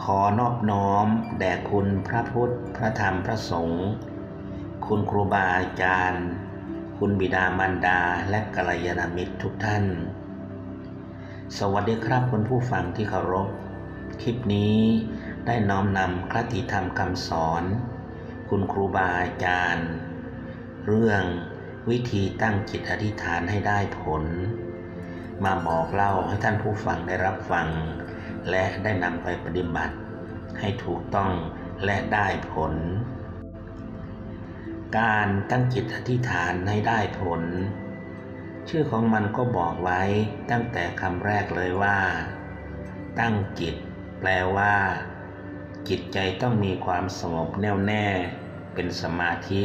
ขอนอบน้อม แด่คุณพระพุทธ พระธรรม พระสงฆ์ คุณครูบาอาจารย์ คุณบิดามารดา และกัลยาณมิตรทุกท่าน สวัสดีครับคุณผู้ฟังที่เคารพ คลิปนี้ได้น้อมนำคติธรรมคำสอน คุณครูบาอาจารย์ เรื่องวิธีตั้งจิตอธิษฐานให้ได้ผล มาบอกเล่าให้ท่านผู้ฟังได้รับฟัง และได้นำไปปฏิบัติให้ถูกต้องและได้ผล การตั้งจิตอธิษฐานให้ได้ผล ชื่อของมันก็บอกไว้ตั้งแต่คำแรกเลยว่า ตั้งจิต แปลว่า จิตใจต้องมีความสงบแน่วแน่ เป็นสมาธิ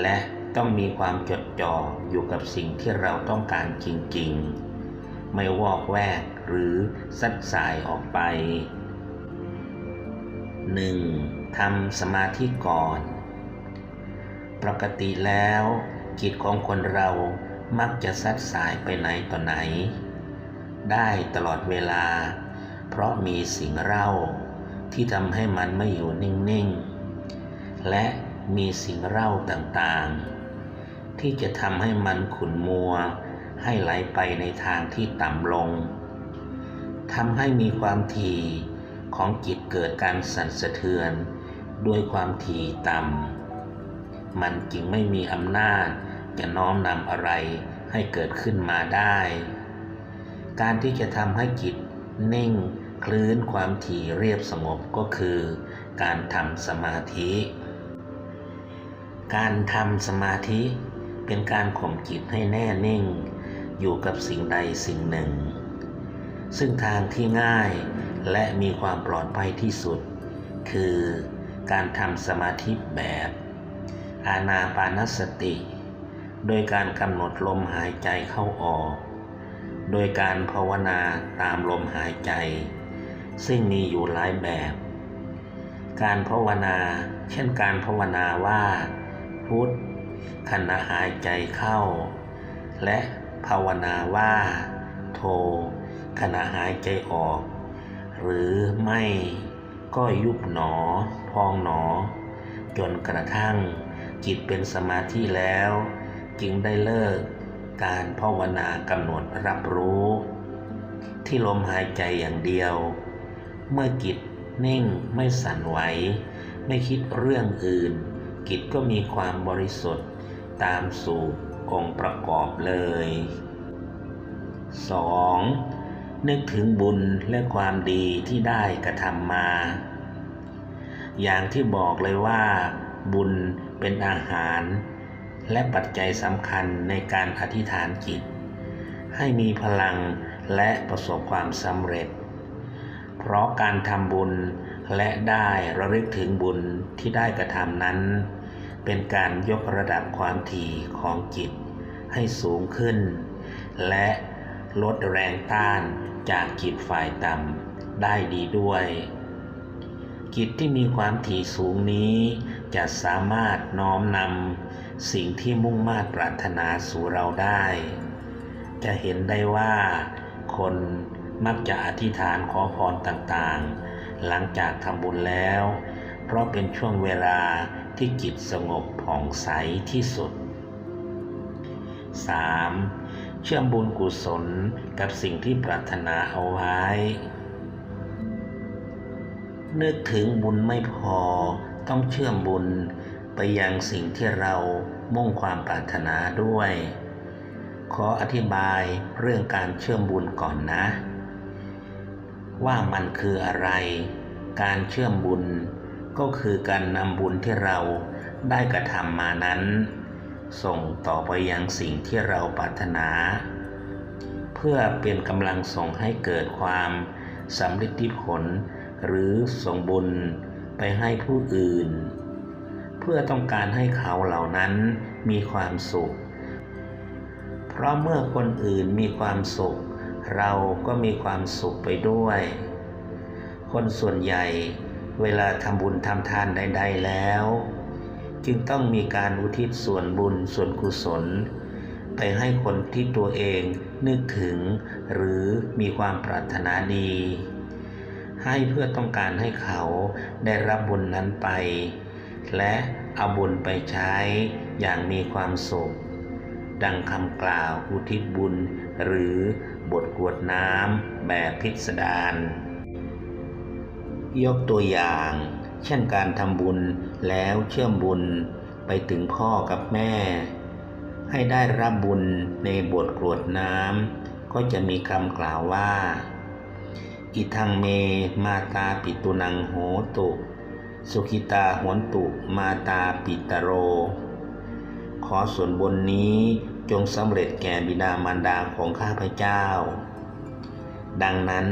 และต้องมีความจดจ่ออยู่กับสิ่งที่เราต้องการจริง ๆ ไม่วอกแวกหรือสัดสายออกไป 1. ทำสมาธิก่อน ปกติแล้วจิตของคนเรามักจะสัดสายไปไหนต่อไหน ได้ตลอดเวลา เพราะมีสิ่งเล่าที่ทำให้มันไม่อยู่นิ่งๆ และมีสิ่งเล่าต่างๆ ที่จะทำให้มันขุนมัว ให้ไหลไปในทางที่ต่ำลงทำให้มีความถี่ของจิตเกิดการสั่นสะเทือน ด้วยความถี่ต่ำมันจึงไม่มีอำนาจจะน้อมนำอะไรให้เกิดขึ้นมาได้ การที่จะทำให้จิตนิ่งคลื่นความถี่เรียบสงบก็คือ การทำสมาธิ การทำสมาธิเป็นการข่มจิตให้แน่นิ่ง อยู่กับสิ่งใดสิ่งหนึ่ง ซึ่งทางที่ง่ายและมีความปลอดภัยที่สุด คือการทำสมาธิแบบ อานาปานสติ โดยการกำหนดลมหายใจเข้าออก โดยการภาวนาตามลมหายใจ ซึ่งมีอยู่หลายแบบ การภาวนา เช่นการภาวนาว่าพุทธขณะหายใจเข้า และ ภาวนาว่า โท ขณะหายใจออก หรือไม่ก็ยุบหนอ พองหนอ จนกระทั่งจิตเป็นสมาธิแล้ว จึงได้เลิกการภาวนากำหนดรับรู้ ที่ลมหายใจอย่างเดียว เมื่อจิตนิ่งไม่สั่นไหว ไม่คิดเรื่องอื่นจิตก็มีความบริสุทธิ์ตามสู่ องค์ประกอบเลย 2. นึกถึงบุญและความดีที่ได้กระทำมา อย่างที่บอกเลยว่า บุญเป็นอาหาร และปัจจัยสำคัญในการอธิษฐานจิต ให้มีพลังและประสบความสำเร็จ เพราะการทำบุญและได้ระลึกถึงบุญที่ได้กระทำนั้น เป็นการยกระดับความถี่ของจิตให้สูงขึ้น และลดแรงต้านจากจิตฝ่ายต่ำได้ดีด้วย จิตที่มีความถี่สูงนี้ จะสามารถน้อมนำสิ่งที่มุ่งมา่ปรารถนาสู่เราได้ จะเห็นได้ว่าคนมักจะอธิษฐานขอพรต่างๆ หลังจากทำบุญแล้ว เพราะเป็นช่วงเวลาที่จิตสงบผ่องใสที่สุด 3. เชื่อมบุญกุศลกับสิ่งที่ปรารถนาเอาไว้ นึกถึงบุญไม่พอต้องเชื่อมบุญไปยังสิ่งที่เรามุ่งความปรารถนาด้วย ขออธิบายเรื่องการเชื่อมบุญก่อนนะ ว่ามันคืออะไร การเชื่อมบุญ ก็คือการนำบุญที่เราได้กระทำมานั้น ส่งต่อไปยังสิ่งที่เราปรารถนา เพื่อเป็นกำลังส่งให้เกิดความสำเร็จผล หรือส่งบุญไปให้ผู้อื่น เพื่อต้องการให้เขาเหล่านั้นมีความสุข เพราะเมื่อคนอื่นมีความสุข เราก็มีความสุขไปด้วย คนส่วนใหญ่ เวลาทำบุญทำทานใด ๆ แล้ว จึงต้องมีการอุทิศส่วนบุญส่วนกุศล ไปให้คนที่ตัวเองนึกถึง หรือมีความปรารถนาดี ให้เพื่อต้องการให้เขาได้รับบุญนั้นไป และเอาบุญไปใช้อย่างมีความสุข ดังคำกล่าวอุทิศบุญ หรือบทกวดน้ำแบบพิสดาร ยกตัวอย่าง เช่นการทำบุญแล้วเชื่อมบุญไปถึงพ่อกับแม่ ให้ได้รับบุญในบทกรวดน้ำก็จะมีคำกล่าวว่า อิทังเมมาตาปิตุนังโหตุ สุขิตาหวนตุมาตาปิตโร ขอส่วนบนนี้จงสำเร็จแก่บิดามารดาของข้าพเจ้า ดังนั้น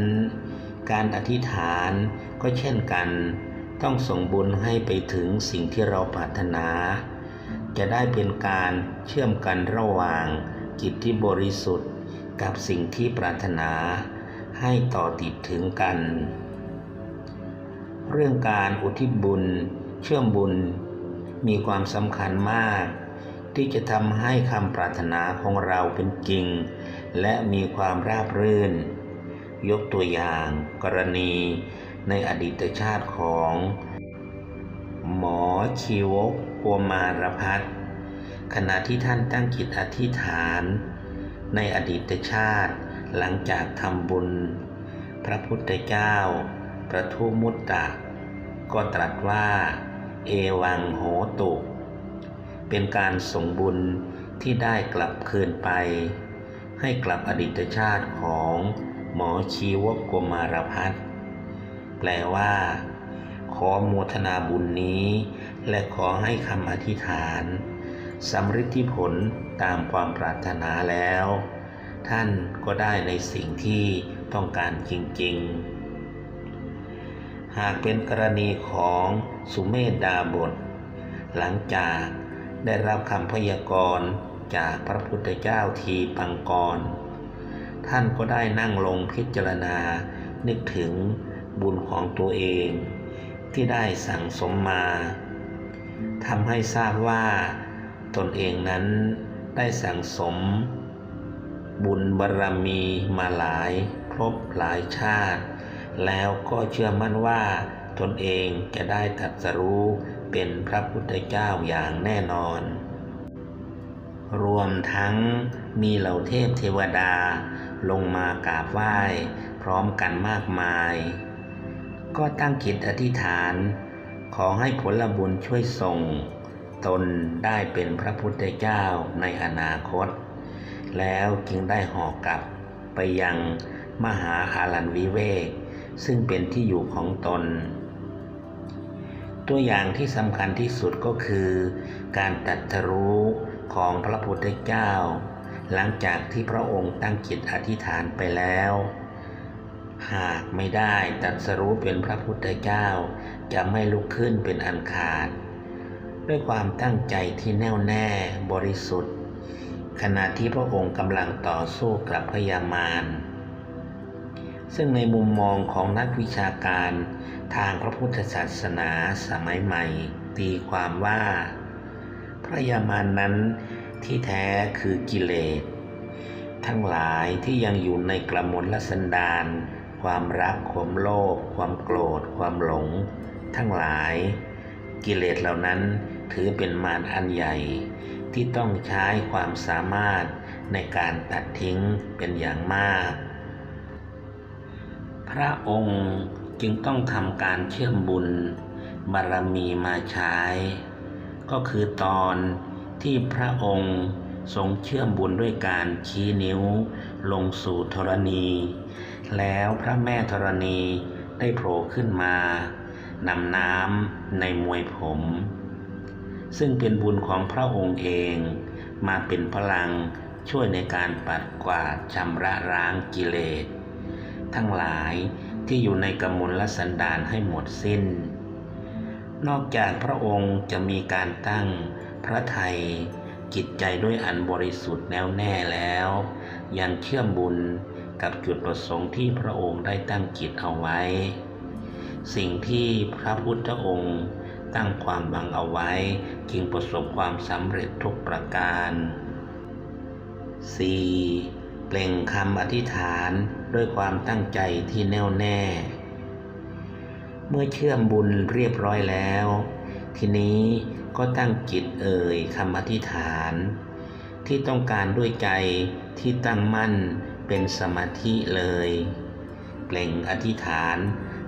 การอธิษฐาน ก็เช่นกัน ต้องส่งบุญให้ไปถึงสิ่งที่เราปรารถนา จะได้เป็นการเชื่อมกันระหว่างจิตที่บริสุทธิ์กับสิ่งที่ปรารถนา ให้ต่อติดถึงกัน เรื่องการอุทิศบุญ เชื่อมบุญ มีความสำคัญมาก ที่จะทำให้คำปรารถนาของเราเป็นจริง และมีความราบรื่น ยกตัวอย่าง กรณี ในอดีตชาติของ หมอชีวกโกมารพัฒขณะที่ท่านตั้งจิตอธิษฐาน ในอดีตชาติหลังจากทำบุญ พระพุทธเจ้า ประทุมุตตะก็ตรัสว่า เอวังโหตุเป็นการส่งบุญที่ได้กลับคืนไป ให้กลับอดีตชาติของหมอชีวกโกมารพัฒน์ แปลว่า ขอโมทนาบุญนี้ และขอให้คำอธิษฐานสำฤทธิผลตามความปรารถนาแล้ว ท่านก็ได้ในสิ่งที่ต้องการจริงๆ หากเป็นกรณีของสุเมธดาบท หลังจากได้รับคำพยากรณ์จากพระพุทธเจ้าทีปังกร ท่านก็ได้นั่งลงพิจารณานึกถึง บุญของตัวเองที่ได้สั่งสมมาทำให้ทราบว่าตนเองนั้นได้สั่งสม บุญบารรมีมาหลายครบหลายชาติ แล้วก็เชื่อมั่นว่าตนเองจะได้ตรัสรู้เป็นพระพุทธเจ้าอย่างแน่นอน รวมทั้งมีเหล่าเทพเทวดาลงมากราบไหว้ พร้อมกันมากมาย ก็ตั้งจิตอธิษฐาน ขอให้ผลบุญช่วยส่ง ตนได้เป็นพระพุทธเจ้าในอนาคต แล้วจึงได้หอกกลับไปยังมหาอารันวิเวก ซึ่งเป็นที่อยู่ของตน ตัวอย่างที่สำคัญที่สุดก็คือ การตรัสรู้ของพระพุทธเจ้า หลังจากที่พระองค์ตั้งจิตอธิษฐานไปแล้ว หากไม่ได้ตรัสรู้เป็นพระพุทธเจ้า จะไม่ลุกขึ้นเป็นอันขาด ด้วยความตั้งใจที่แน่วแน่บริสุทธิ์ ขณะที่พระองค์กำลังต่อสู้กับพยามารซึ่งในมุมมองของนักวิชาการทางพระพุทธศาสนาสมัยใหม่ ตีความว่า พระยามานนั้นที่แท้คือกิเลส ทั้งหลายที่ยังอยู่ในกระมวลสันดาน ความรัก ความโลภความโกรธ ความหลง ทั้งหลาย กิเลสเหล่านั้นถือเป็นมารอันใหญ่ ที่ต้องใช้ความสามารถในการตัดทิ้งเป็นอย่างมาก พระองค์จึงต้องทำการเชื่อมบุญ บารมีมาใช้ ก็คือตอนที่พระองค์ ทรงเชื่อมบุญด้วยการชี้นิ้ว ลงสู่ธรณี แล้วพระแม่ธรณีได้โผล่ขึ้นมานำน้ำในมวยผม ซึ่งเป็นบุญของพระองค์เองมาเป็นพลังช่วยในการปัดกวาดชำระล้างกิเลส ทั้งหลายที่อยู่ในกมลสันดานให้หมดสิ้น นอกจากพระองค์จะมีการตั้งพระไทย จิตใจด้วยอันบริสุทธิ์แน่วแน่แล้ว ยังเชื่อมบุญกับจุดประสงค์ที่พระองค์ได้ตั้งจิตเอาไว้ สิ่งที่พระพุทธองค์ตั้งความบังเอาไว้จึงประสบความสำเร็จทุกประการ 4. เปล่งคำอธิษฐานด้วยความตั้งใจที่แน่วแน่ เมื่อเชื่อมบุญเรียบร้อยแล้ว ทีนี้ ก็ตั้งจิตเอ่ยคำอธิษฐาน ที่ต้องการด้วยใจที่ตั้งมั่นเป็นสมาธิเลย เปล่งอธิษฐาน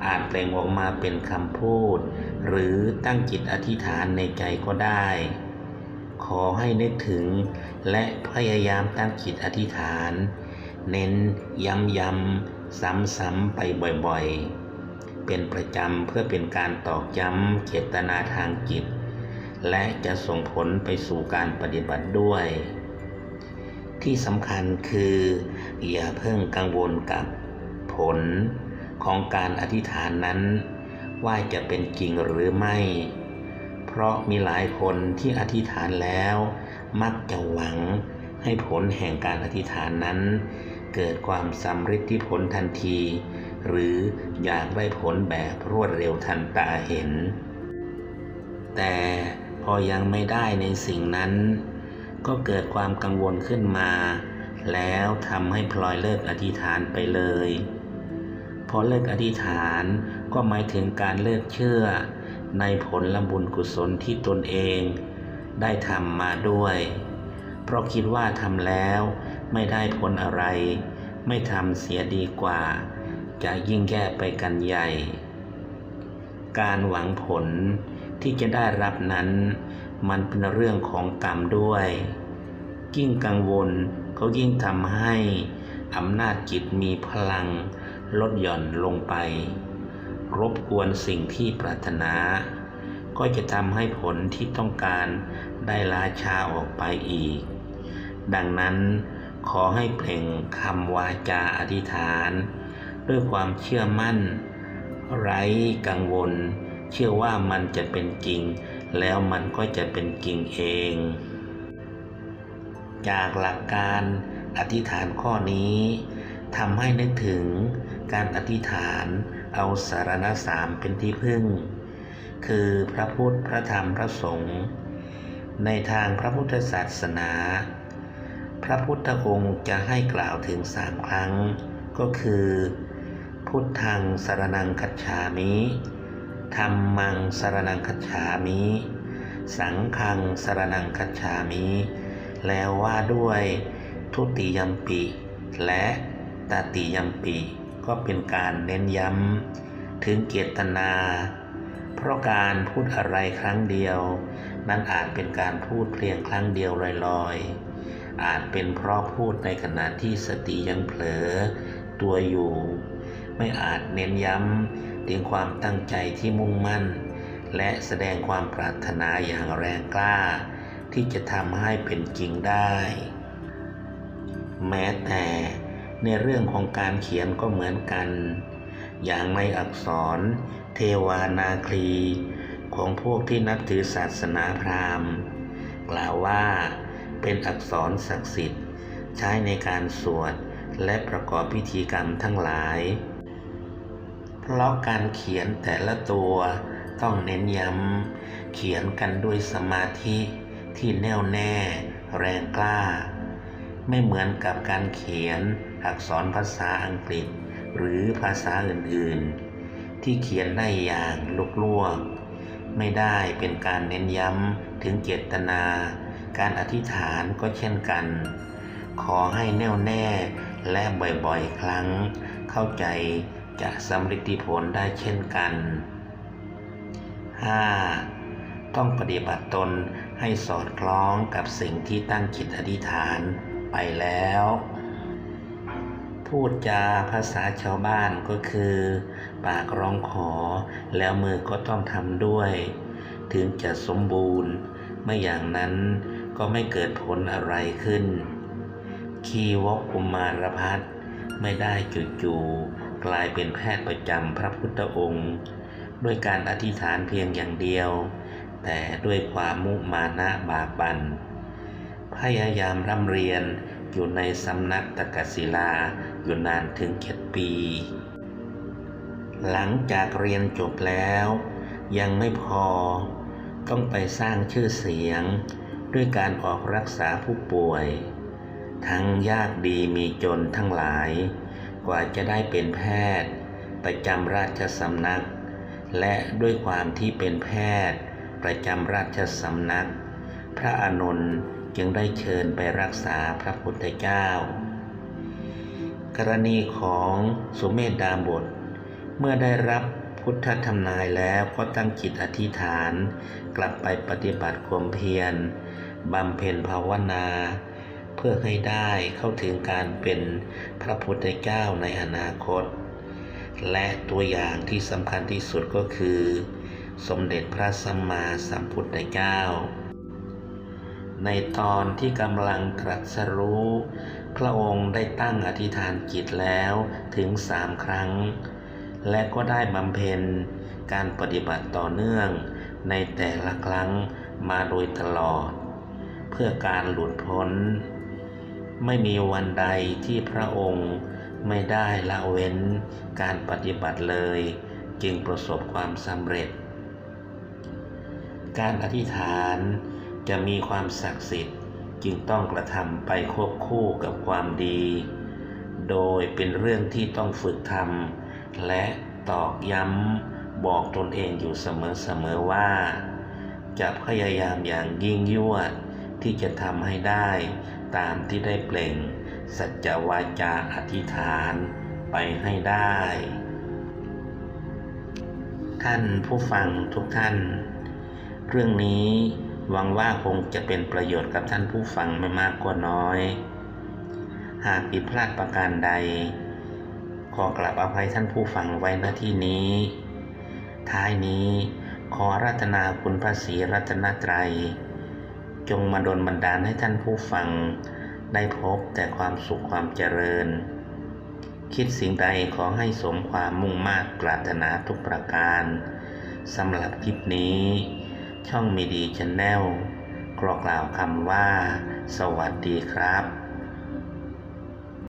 อาจเปล่งออกมาเป็นคำพูด หรือตั้งจิตอธิษฐานในใจก็ได้ ขอให้นึกถึงและพยายามตั้งจิตอธิษฐาน เน้นย้ำๆซ้ำๆไปบ่อยๆ เป็นประจำเพื่อเป็นการตอกย้ำเจตนาทางจิต และจะส่งผลไปสู่การปฏิบัติด้วย ที่สำคัญคือ อย่าเพิ่งกังวลกับผลของการอธิษฐานนั้น ว่าจะเป็นจริงหรือไม่ เพราะมีหลายคนที่อธิษฐานแล้ว มักจะหวังให้ผลแห่งการอธิษฐานนั้น เกิดความสำเร็จที่ผลทันที หรืออยากได้ผลแบบรวดเร็วทันตาเห็น แต่ พอยังไม่ได้ในสิ่งนั้น ก็เกิดความกังวลขึ้นมา แล้วทำให้พลอยเลิกอธิษฐานไปเลยพอเลิกอธิษฐานก็หมายถึงการเลิกเชื่อ ในผลละบุญกุศลที่ตนเอง ได้ทำมาด้วย เพราะคิดว่าทำแล้วไม่ได้ผลอะไร ไม่ทำเสียดีกว่า จะยิ่งแย่ไปกันใหญ่ การหวังผล ที่จะได้รับนั้น มันเป็นเรื่องของกรรมด้วย ยิ่งกังวลเขายิ่งทำให้อำนาจจิตมีพลังลดหย่อนลงไป รบกวนสิ่งที่ปรารถนา ก็จะทำให้ผลที่ต้องการได้ลาชาออกไปอีก ดังนั้นขอให้เปล่งคำวาจาอธิษฐาน ด้วยความเชื่อมั่น ไร้กังวล เชื่อว่ามันจะเป็นจริง แล้วมันก็จะเป็นจริงเอง จากหลักการอธิษฐานข้อนี้ทำให้นึกถึงการอธิษฐานเอาสารณสามเป็นที่พึ่ง คือพระพุทธพระธรรมพระสงฆ์ในทางพระพุทธศาสนา พระพุทธองค์จะให้กล่าวถึงสามครั้ง ก็คือ พุทธังสารนังคัจฉามิ ธรรมังสารนังคัจฉามิ สังฆังสารนังคัจฉามิ แล้วว่าด้วยทุติยมปิและตติยมปิก็เป็นการเน้นย้ำถึงเจตนา เพราะการพูดอะไรครั้งเดียว นั้นอาจเป็นการพูดเพียงครั้งเดียวลอยๆ อาจเป็นเพราะพูดในขณะที่สติยังเผลอตัวอยู่ ไม่อาจเน้นย้ำถึงความตั้งใจที่มุ่งมั่น และแสดงความปรารถนาอย่างแรงกล้า ที่จะทำให้เป็นจริงได้ แม้แต่ในเรื่องของการเขียนก็เหมือนกัน อย่างในอักษร เทวานาคลี ของพวกที่นับถือศาสนาพราหมณ์ กล่าวว่าเป็นอักษรศักดิ์สิทธิ์ ใช้ในการสวดและประกอบพิธีกรรมทั้งหลาย เพราะการเขียนแต่ละตัวต้องเน้นย้ำเขียนกันด้วยสมาธิที่แน่วแน่แรงกล้า ไม่เหมือนกับการเขียนอักษรภาษาอังกฤษ หรือภาษาอื่นๆ ที่เขียนได้อย่างลุกลวกไม่ได้เป็นการเน้นย้ำถึงเจตนา การอธิษฐานก็เช่นกัน ขอให้แน่วแน่และบ่อยๆ ครั้งเข้าใจ จะสำเร็จผลได้เช่นกัน 5. ต้องปฏิบัติตนให้สอดคล้องกับสิ่งที่ตั้งจิตอธิษฐานไปแล้ว พูดจาภาษาชาวบ้านก็คือ ปากร้องขอแล้วมือก็ต้องทำด้วย ถึงจะสมบูรณ์ ไม่อย่างนั้นก็ไม่เกิดผลอะไรขึ้น คีวกกุมารพัฒไม่ได้จู่ๆ กลายเป็นแพทย์ประจำพระพุทธองค์ ด้วยการอธิษฐานเพียงอย่างเดียว แต่ด้วยความมุมานะบากบันพยายามร่ำเรียนอยู่ในสำนักตะกศิลาอยู่นานถึงเจ็ดปี หลังจากเรียนจบแล้ว ยังไม่พอ ต้องไปสร้างชื่อเสียง ด้วยการออกรักษาผู้ป่วย ทั้งยากดีมีจนทั้งหลาย กว่าจะได้เป็นแพทย์ ประจำราชสำนัก และด้วยความที่เป็นแพทย์ ประจำราชสำนัก พระอานนท์จึงได้เชิญไปรักษาพระพุทธเจ้า กรณีของสุเมธดาบท เมื่อได้รับพุทธธรรมนายแล้วก็ตั้งจิตอธิษฐาน กลับไปปฏิบัติความเพียรบำเพ็ญภาวนา พื่อให้ได้เข้าถึงการเป็นพระพุทธเจ้าในอนาคต และตัวอย่างที่สำคัญที่สุดก็คือ สมเด็จพระสัมมาสัมพุทธเจ้า ในตอนที่กำลังตรัสรู้ พระองค์ได้ตั้งอธิษฐานจิตแล้วถึงสามครั้ง และก็ได้บำเพ็ญการปฏิบัติต่อเนื่องในแต่ละครั้งมาโดยตลอด เพื่อการหลุดพ้น ไม่มีวันใดที่พระองค์ไม่ได้ละเว้นการปฏิบัติเลย จึงประสบความสำเร็จ การอธิษฐานจะมีความศักดิ์สิทธิ์จึงต้องกระทำไปควบคู่กับความดี โดยเป็นเรื่องที่ต้องฝึกทำและตอกย้ำบอกตนเองอยู่เสมอๆว่า จะพยายามอย่างยิ่งยวดที่จะทำให้ได้ ตามที่ได้เปล่ง สัจวาจาอธิษฐานไปให้ได้ ท่านผู้ฟังทุกท่าน เรื่องนี้หวังว่าคงจะเป็นประโยชน์กับท่านผู้ฟังไม่มากก็น้อย หากผิดพลาดประการใด ขอกลับอภัยท่านผู้ฟังไว้ณที่นี้ ท้ายนี้ขอรัตนาคุณพระศรีรัตนตรัย จงมาดลบันดาลให้ท่านผู้ฟังได้พบแต่ความสุขความเจริญ คิดสิ่งใดขอให้สมความมุ่งมากปรารถนาทุกประการสำหรับคลิปนี้ ช่องมีดีชแนลกรอกล่าวคำว่า สวัสดีครับ